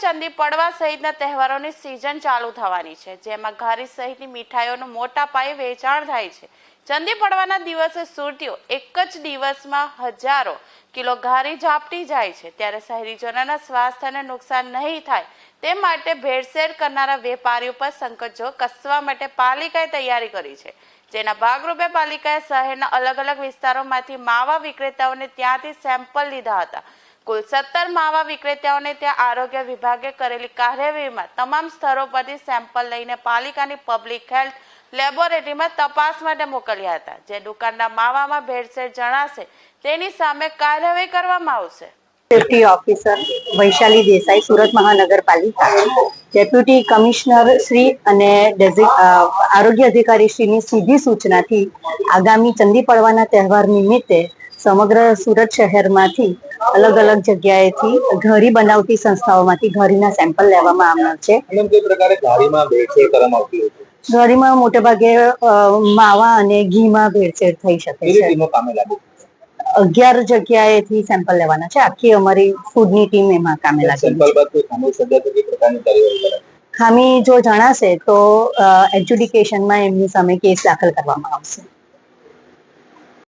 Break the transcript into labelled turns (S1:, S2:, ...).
S1: ચંદી પડવા સહિતના તહેવારોની સિઝન ચાલુ થવાની છે, જેમાં ઘારી સહિતની મીઠાઈઓનું મોટા પાયે વેચાણ થાય છે. ચંદી પડવાના દિવસે સુરતીઓ એક જ દિવસમાં હજારો કિલો ઘારી ઝાપટી જાય છે. ત્યારે શહેરીજનોના સ્વાસ્થ્યને નુકસાન નહીં થાય તે માટે ભેળસેળ કરનારા વેપારીઓ પર સંકટ કસવા માટે પાલિકાએ તૈયારી કરી છે. જેના ભાગરૂપે પાલિકાએ શહેરના અલગ અલગ વિસ્તારોમાંથી માવા વિક્રેતાઓને ત્યાંથી સેમ્પલ લીધા હતા. કુલ સત્તર માવા વિક્રેતાઓને ત્યાં આરોગ્ય વિભાગે કરેલી કાર્યવાહીમાં તમામ સ્થળો પરથી સેમ્પલ લઈને પાલિકાની પબ્લિક હેલ્થ લેબોરેટરીમાં તપાસ માટે મોકલ્યા હતા. જે દુકાનના માવામાં ભેળસેળ જણાશે, તેની સામે કાર્યવાહી કરવામાં આવશે.
S2: સેફ્ટી ઓફિસર વૈશાલી દેસાઈ, સુરત મહાનગરપાલિકા. ડેપ્યુટી કમિશનર શ્રી અને આરોગ્ય અધિકારી શ્રીની સીધી સૂચનાથી આગામી ચંદી પડવાના તહેવાર નિમિત્તે સમગ્ર સુરત શહેરમાંથી અલગ અલગ જગ્યાએથી ઘરી બનાવતી સંસ્થાઓમાંથી ઘરીના સેમ્પલ લેવામાં આવનાર છે. ઘરીમાં મોટે ભાગે માવા અને ઘીમાં ભેળસેળ થઈ શકે છે. અગિયાર જગ્યાએથી સેમ્પલ લેવાના છે. આખી અમારી ફૂડની ટીમ એમાં કામે
S3: કરે
S2: ખામી જો જણાશે તો એજ્યુડિકેશનમાં એમની સામે કેસ દાખલ કરવામાં આવશે.